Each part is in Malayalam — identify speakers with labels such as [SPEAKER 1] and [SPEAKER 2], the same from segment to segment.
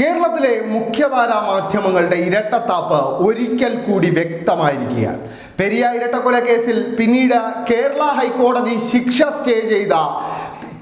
[SPEAKER 1] കേരളത്തിലെ മുഖ്യധാരാ മാധ്യമങ്ങളുടെ ഇരട്ടത്താപ്പ് ഒരിക്കൽ കൂടി വ്യക്തമായിരിക്കുകയാണ്. പെരിയ ഇരട്ടക്കൊല കേസിൽ പിന്നീട് കേരള ഹൈക്കോടതി ശിക്ഷ സ്റ്റേ ചെയ്ത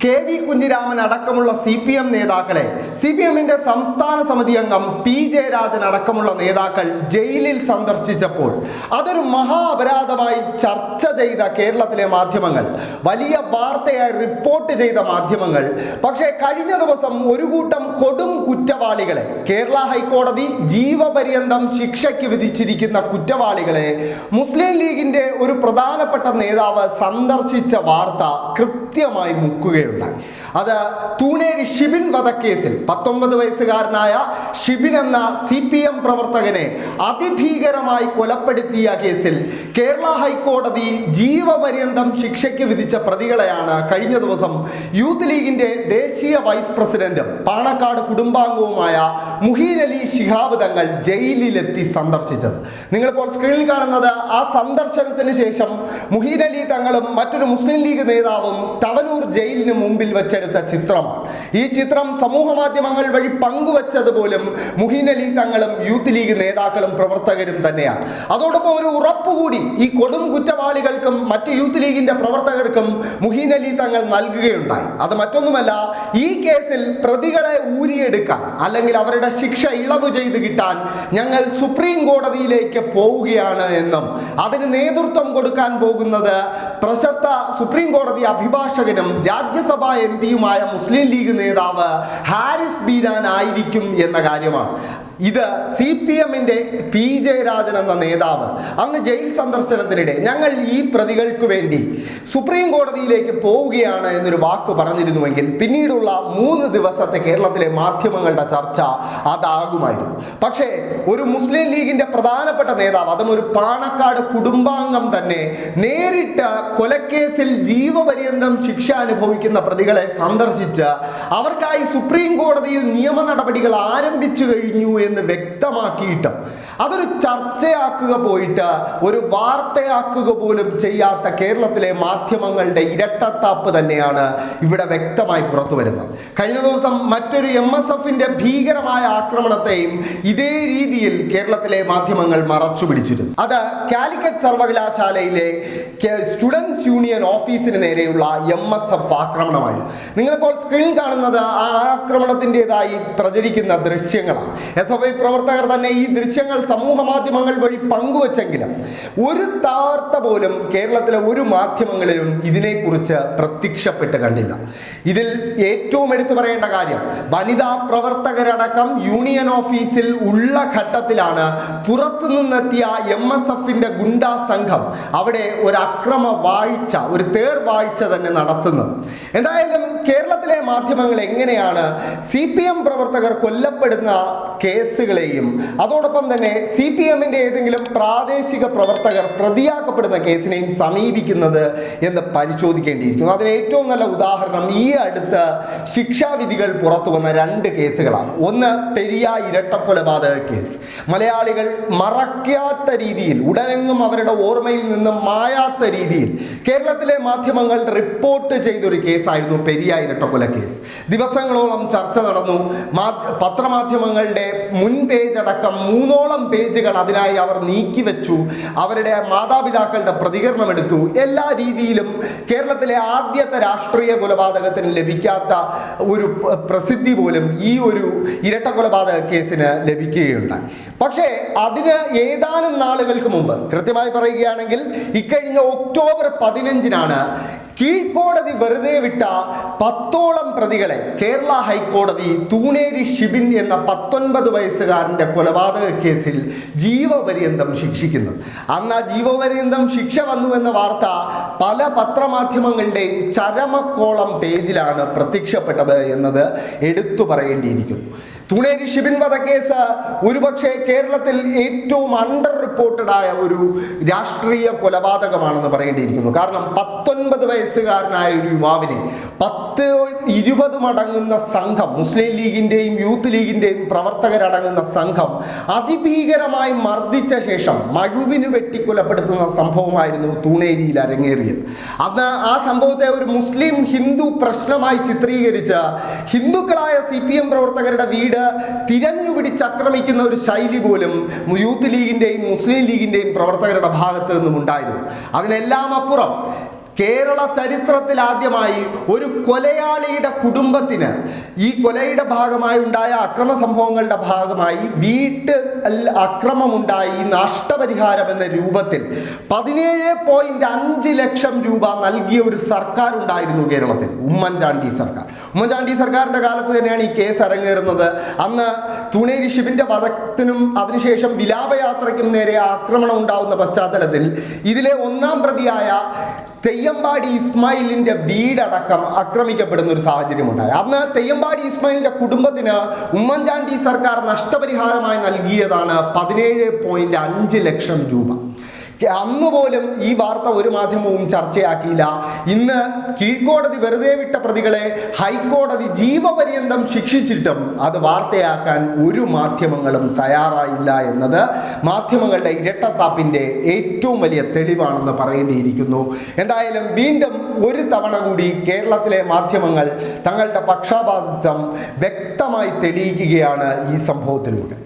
[SPEAKER 1] കെ വി കുഞ്ഞിരാമൻ അടക്കമുള്ള സി പി എം നേതാക്കളെ സി പി എമ്മിന്റെ സംസ്ഥാന സമിതി അംഗം പി ജയരാജൻ അടക്കമുള്ള നേതാക്കൾ ജയിലിൽ സന്ദർശിച്ചപ്പോൾ അതൊരു മഹാ അപരാധമായി ചർച്ച ചെയ്ത കേരളത്തിലെ മാധ്യമങ്ങൾ വലിയ വാർത്തയായി റിപ്പോർട്ട് ചെയ്ത മാധ്യമങ്ങൾ. പക്ഷേ കഴിഞ്ഞ ദിവസം ഒരു കൂട്ടം കൊടും കുറ്റവാളികളെ കേരള ഹൈക്കോടതി ജീവപര്യന്തം ശിക്ഷയ്ക്ക് വിധിച്ചിരിക്കുന്ന കുറ്റവാളികളെ മുസ്ലിം ലീഗിന്റെ ഒരു പ്രധാനപ്പെട്ട നേതാവ് സന്ദർശിച്ച വാർത്ത കൃത്യമായി മുക്കുകയുണ്ടായി അത് തൂണേരി ഷിബിൻ വധക്കേസിൽ പത്തൊമ്പത് വയസ്സുകാരനായ ഷിബിൻ എന്ന സി പി എം പ്രവർത്തകനെ അതിഭീകരമായി കൊലപ്പെടുത്തിയ കേസിൽ കേരള ഹൈക്കോടതി ജീവപര്യന്തം ശിക്ഷയ്ക്ക് വിധിച്ച പ്രതികളെയാണ് കഴിഞ്ഞ ദിവസം യൂത്ത് ലീഗിന്റെ ദേശീയ വൈസ് പ്രസിഡന്റും പാണക്കാട് കുടുംബാംഗവുമായ മുഹീൻ അലി ശിഹാബ് തങ്ങൾ ജയിലിലെത്തി സന്ദർശിച്ചത്. നിങ്ങളിപ്പോൾ സ്ക്രീനിൽ കാണുന്നത് ആ സന്ദർശനത്തിന് ശേഷം മുഹീൻ അലി തങ്ങളും മറ്റൊരു മുസ്ലിം ലീഗ് നേതാവും തവനൂർ ജയിലിന് മുമ്പിൽ വെച്ചെടുത്ത ചിത്രമാണ് ഈ ചിത്രം സമൂഹ മാധ്യമങ്ങൾ വഴി പങ്കുവച്ചത് പോലും മുഹീൻ അലി തങ്ങളും യൂത്ത് ലീഗ് നേതാക്കളും പ്രവർത്തകരും തന്നെയാണ്. അതോടൊപ്പം ഒരു ഉറപ്പ് കൂടി ഈ കൊടും കുറ്റവാളികൾക്കും മറ്റ് യൂത്ത് ലീഗിന്റെ പ്രവർത്തകർക്കും മുഹീൻ അലി തങ്ങൾ നൽകുകയുണ്ടായി. അത് മറ്റൊന്നുമല്ല ഈ കേസിൽ പ്രതികളെ ഊരിയെടുക്കാൻ അല്ലെങ്കിൽ അവരുടെ ശിക്ഷ ഇളവ് ചെയ്ത് കിട്ടാൻ ഞങ്ങൾ സുപ്രീം കോടതിയിലേക്ക് പോവുകയാണ് എന്നും അതിന് നേതൃത്വം കൊടുക്കാൻ പോകുന്നത് പ്രശസ്ത സുപ്രീം കോടതി അഭിഭാഷകനും രാജ്യസഭാ എം പിയുമായ മുസ്ലിം ലീഗ് നേതാവ് ഹാരിസ് ബീരാൻ ആയിരിക്കും എന്ന കാര്യമാണ്. ഇത് സി പി എമ്മിന്റെ പി ജയരാജൻ എന്ന നേതാവ് അന്ന് ജയിൽ സന്ദർശനത്തിനിടെ ഞങ്ങൾ ഈ പ്രതികൾക്ക് വേണ്ടി സുപ്രീം കോടതിയിലേക്ക് പോവുകയാണ് എന്നൊരു വാക്ക് പറഞ്ഞിരുന്നുവെങ്കിൽ പിന്നീടുള്ള മൂന്ന് ദിവസത്തെ കേരളത്തിലെ മാധ്യമങ്ങളുടെ ചർച്ച അതാകുമായിരുന്നു. പക്ഷേ ഒരു മുസ്ലിം ലീഗിന്റെ പ്രധാനപ്പെട്ട നേതാവ് അതും ഒരു പാണക്കാട് കുടുംബാംഗം തന്നെ നേരിട്ട് കൊലക്കേസിൽ ജീവപര്യന്തം ശിക്ഷ അനുഭവിക്കുന്ന പ്രതികളെ സന്ദർശിച്ച് അവർക്കായി സുപ്രീം കോടതിയിൽ നിയമ നടപടികൾ ആരംഭിച്ചു കഴിഞ്ഞു എന്ന് വ്യക്തമാക്കിയിട്ട് അതൊരു ചർച്ചയാക്കുക പോയിട്ട് ഒരു വാർത്തയാക്കുക പോലും ചെയ്യാത്ത കേരളത്തിലെ മാധ്യമങ്ങളുടെ ഇരട്ടത്താപ്പ് തന്നെയാണ് ഇവിടെ വ്യക്തമായി പുറത്തു വരുന്നത്. കഴിഞ്ഞ ദിവസം മറ്റൊരു എം എസ് എഫിന്റെ ഭീകരമായ ആക്രമണത്തെയും ഇതേ രീതിയിൽ കേരളത്തിലെ മാധ്യമങ്ങൾ മറച്ചു പിടിച്ചിരുന്നു. അത് കാലിക്കറ്റ് സർവകലാശാലയിലെ സ്റ്റുഡൻസ് യൂണിയൻ ഓഫീസിന് നേരെയുള്ള എം എസ് എഫ് ആക്രമണമായിരുന്നു. നിങ്ങളിപ്പോൾ സ്ക്രീനിൽ കാണുന്നത് ആ ആക്രമണത്തിന്റെതായി പ്രചരിക്കുന്ന ദൃശ്യങ്ങളാണ്. എസ് എഫ് ഐ പ്രവർത്തകർ തന്നെ ഈ ദൃശ്യങ്ങൾ സമൂഹ മാധ്യമങ്ങൾ വഴി പങ്കുവച്ചെങ്കിലും ഒരു താർത്ത പോലും കേരളത്തിലെ ഒരു മാധ്യമങ്ങളിലും ഇതിനെക്കുറിച്ച് പ്രത്യക്ഷപ്പെട്ട് കണ്ടില്ല. ഇതിൽ ഏറ്റവും എടുത്തു പറയേണ്ട കാര്യം വനിതാ പ്രവർത്തകരടക്കം യൂണിയൻ ഓഫീസിൽ ഉള്ള ഘട്ടത്തിലാണ് പുറത്തു നിന്നെത്തിയ എം എസ് എഫിന്റെ ഗുണ്ടാ സംഘം അവിടെ ഒരു അക്രമ വാഴ്ച ഒരു തേർ വാഴ്ച തന്നെ നടത്തുന്നത്. എന്തായാലും കേരളത്തിലെ മാധ്യമങ്ങൾ എങ്ങനെയാണ് സി പി എം പ്രവർത്തകർ കൊല്ലപ്പെടുന്ന കേസുകളെയും അതോടൊപ്പം തന്നെ സി പി എമ്മിന്റെ ഏതെങ്കിലും പ്രാദേശിക പ്രവർത്തകർ പ്രതിയാക്കപ്പെടുന്ന കേസിനെയും സമീപിക്കുന്നത് എന്ന് പരിശോധിക്കേണ്ടിയിരിക്കുന്നു. അതിന് ഏറ്റവും നല്ല ഉദാഹരണം ഈ അടുത്ത് ശിക്ഷാവിധികൾ പുറത്തു വന്ന രണ്ട് കേസുകളാണ്. ഒന്ന് പെരിയ ഇരട്ടക്കൊലപാതക കേസ്. മലയാളികൾ മറക്കാത്ത രീതിയിൽ ഉടനെങ്ങും അവരുടെ ഓർമ്മയിൽ നിന്നും മായാത്ത രീതിയിൽ കേരളത്തിലെ മാധ്യമങ്ങൾ റിപ്പോർട്ട് ചെയ്തൊരു കേസായിരുന്നു പെരിയ ഇരട്ടക്കൊല കേസ്. ദിവസങ്ങളോളം ചർച്ച നടന്നു. പത്രമാധ്യമങ്ങളുടെ മുൻ പേജ് അടക്കം മൂന്നോളം പേജുകൾ അതിനായി അവർ നീക്കിവെച്ചു അവരുടെ മാതാപിതാക്കളുടെ പ്രതികരണം എടുത്തു. എല്ലാ രീതിയിലും കേരളത്തിലെ ആദ്യത്തെ രാഷ്ട്രീയ കൊലപാതകത്തിന് ലഭിക്കാത്ത ഒരു പ്രസിദ്ധി പോലും ഈ ഒരു ഇരട്ട കൊലപാതക കേസിന് ലഭിക്കുകയുണ്ടായി. പക്ഷേ അതിന് ഏതാനും നാളുകൾക്ക് മുമ്പ് കൃത്യമായി പറയുകയാണെങ്കിൽ ഇക്കഴിഞ്ഞ ഒക്ടോബർ പതിനഞ്ചിനാണ് കീഴ്ക്കോടതി വെറുതെ വിട്ട പത്തോളം പ്രതികളെ കേരള ഹൈക്കോടതി തൂണേരി ഷിബിൻ എന്ന പത്തൊൻപത് വയസ്സുകാരന്റെ കൊലപാതക കേസിൽ ജീവപര്യന്തം ശിക്ഷിക്കുന്നു. അന്ന് ആ ജീവപര്യന്തം ശിക്ഷ വന്നു എന്ന വാർത്ത പല പത്രമാധ്യമങ്ങളുടെയും ചരമക്കോളം പേജിലാണ് പ്രത്യക്ഷപ്പെട്ടത് എന്നത് എടുത്തു പറയേണ്ടിയിരിക്കുന്നു. തുണേരി ഷിബിൻ വധക്കേസ് ഒരുപക്ഷെ കേരളത്തിൽ ഏറ്റവും അണ്ടർ റിപ്പോർട്ടഡ് ആയ ഒരു രാഷ്ട്രീയ കൊലപാതകമാണെന്ന് പറയേണ്ടിയിരിക്കുന്നു. കാരണം പത്തൊൻപത് വയസ്സുകാരനായ ഒരു യുവാവിനെ പത്ത് ഇരുപത് മടങ്ങുന്ന സംഘം മുസ്ലിം ലീഗിന്റെയും യൂത്ത് ലീഗിന്റെയും പ്രവർത്തകരടങ്ങുന്ന സംഘം അതിഭീകരമായി മർദ്ദിച്ച ശേഷം മഴുവിന് വെട്ടിക്കൊലപ്പെടുത്തുന്ന സംഭവമായിരുന്നു തുണേരിയിൽ അരങ്ങേറിയത്. അന്ന് ആ സംഭവത്തെ ഒരു മുസ്ലിം ഹിന്ദു പ്രശ്നമായി ചിത്രീകരിച്ച ഹിന്ദുക്കളായ സി പ്രവർത്തകരുടെ വീട് വീട് തിരഞ്ഞുപിടിച്ചാക്രമിക്കുന്ന ഒരു ശൈലി പോലും യൂത്ത് ലീഗിന്റെയും മുസ്ലിം ലീഗിന്റെയും പ്രവർത്തകരുടെ ഭാഗത്ത് നിന്നും ഉണ്ടായിരുന്നു അതിനെല്ലാം അപ്പുറം കേരള ചരിത്രത്തിൽ ആദ്യമായി ഒരു കൊലയാളിയുടെ കുടുംബത്തിന് ഈ കൊലയുടെ ഭാഗമായി ഉണ്ടായ അക്രമ സംഭവങ്ങളുടെ ഭാഗമായി വീട്ട് അക്രമമുണ്ടായി നഷ്ടപരിഹാരം എന്ന രൂപത്തിൽ പതിനേഴ് പോയിന്റ് അഞ്ച് ലക്ഷം രൂപ നൽകിയ ഒരു സർക്കാർ ഉണ്ടായിരുന്നു കേരളത്തിൽ ഉമ്മൻചാണ്ടി സർക്കാർ. ഉമ്മൻചാണ്ടി സർക്കാരിന്റെ കാലത്ത് തന്നെയാണ് ഈ കേസ് അരങ്ങേറുന്നത്. അന്ന് തുണേരി ശിവന്റെ വധത്തിനും അതിനുശേഷം വിലാപയാത്രയ്ക്കും നേരെ ആക്രമണം ഉണ്ടാവുന്ന പശ്ചാത്തലത്തിൽ ഇതിലെ ഒന്നാം പ്രതിയായ തെയ്യമ്പാടി ഇസ്മായിലിന്റെ വീടടക്കം ആക്രമിക്കപ്പെടുന്ന ഒരു സാഹചര്യം ഉണ്ടായി അന്ന് തെയ്യമ്പാടി ഇസ്മായിലിന്റെ കുടുംബത്തിന് ഉമ്മൻചാണ്ടി സർക്കാർ നഷ്ടപരിഹാരമായി നൽകിയതാണ് പതിനേഴ് പോയിന്റ് അഞ്ച് ലക്ഷം രൂപ. അന്ന് പോലും ഈ വാർത്ത ഒരു മാധ്യമവും ചർച്ചയാക്കിയില്ല. ഇന്ന് കീഴ്ക്കോടതി വെറുതെ വിട്ട പ്രതികളെ ഹൈക്കോടതി ജീവപര്യന്തം ശിക്ഷിച്ചിട്ടും അത് വാർത്തയാക്കാൻ ഒരു മാധ്യമങ്ങളും തയ്യാറായില്ല എന്നത് മാധ്യമങ്ങളുടെ ഇരട്ടത്താപ്പിന്റെ ഏറ്റവും വലിയ തെളിവാണെന്ന് പറയേണ്ടിയിരിക്കുന്നു. എന്തായാലും വീണ്ടും ഒരു തവണ കൂടി കേരളത്തിലെ മാധ്യമങ്ങൾ തങ്ങളുടെ പക്ഷാപാതിത്വം വ്യക്തമായി തെളിയിക്കുകയാണ് ഈ സംഭവത്തിലൂടെ.